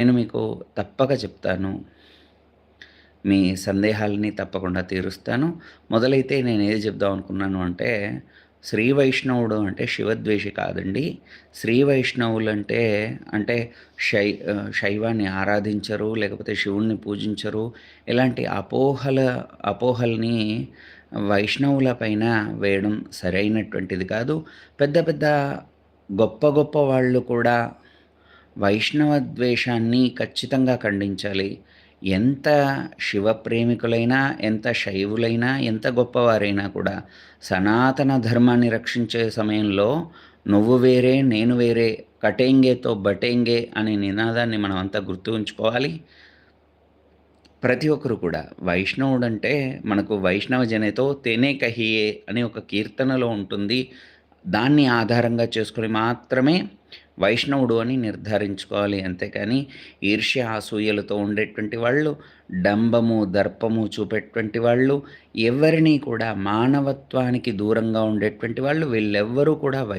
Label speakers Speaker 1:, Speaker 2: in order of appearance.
Speaker 1: నేను మీకు తప్పక చెప్తాను. మీ సందేహాలని తప్పకుండా తీరుస్తాను. మొదలైతే నేను ఏది చెప్దాం అనుకున్నాను అంటే, శ్రీ వైష్ణవుడు అంటే శివద్వేషి కాదండి. శ్రీ వైష్ణవులంటే అంటే శై శైవాన్ని ఆరాధించరు, లేకపోతే శివుణ్ణి పూజించరు. ఇలాంటి అపోహల అపోహల్ని వైష్ణవుల పైన వేయడం సరైనటువంటిది కాదు. పెద్ద పెద్ద గొప్ప గొప్ప వాళ్ళు కూడా వైష్ణవ ద్వేషాన్ని ఖచ్చితంగా ఖండించాలి. ఎంత శివ ప్రేమికులైనా, ఎంత శైవులైనా, ఎంత గొప్పవారైనా కూడా సనాతన ధర్మాన్ని రక్షించే సమయంలో నువ్వు వేరే, నేను వేరే, కటేంగేతో బటేంగే అనే నినాదాన్ని మనం అంతా గుర్తు ఉంచుకోవాలి. ప్రతి ఒక్కరు కూడా వైష్ణవుడంటే మనకు వైష్ణవ జనేతో తేనే కహియే అనే ఒక కీర్తనలో ఉంటుంది. దాన్ని ఆధారంగా చేసుకొని మాత్రమే వైష్ణవుడు అని నిర్ధారించుకోవాలి. అంతేకాని ఈర్ష్య, అసూయలతో ఉండేటువంటి వాళ్ళు, డంబము, దర్పము చూపేటువంటి వాళ్ళు, ఎవరిని కూడా మానవత్వానికి దూరంగా ఉండేటువంటి వాళ్ళు వీళ్ళెవ్వరూ కూడా వై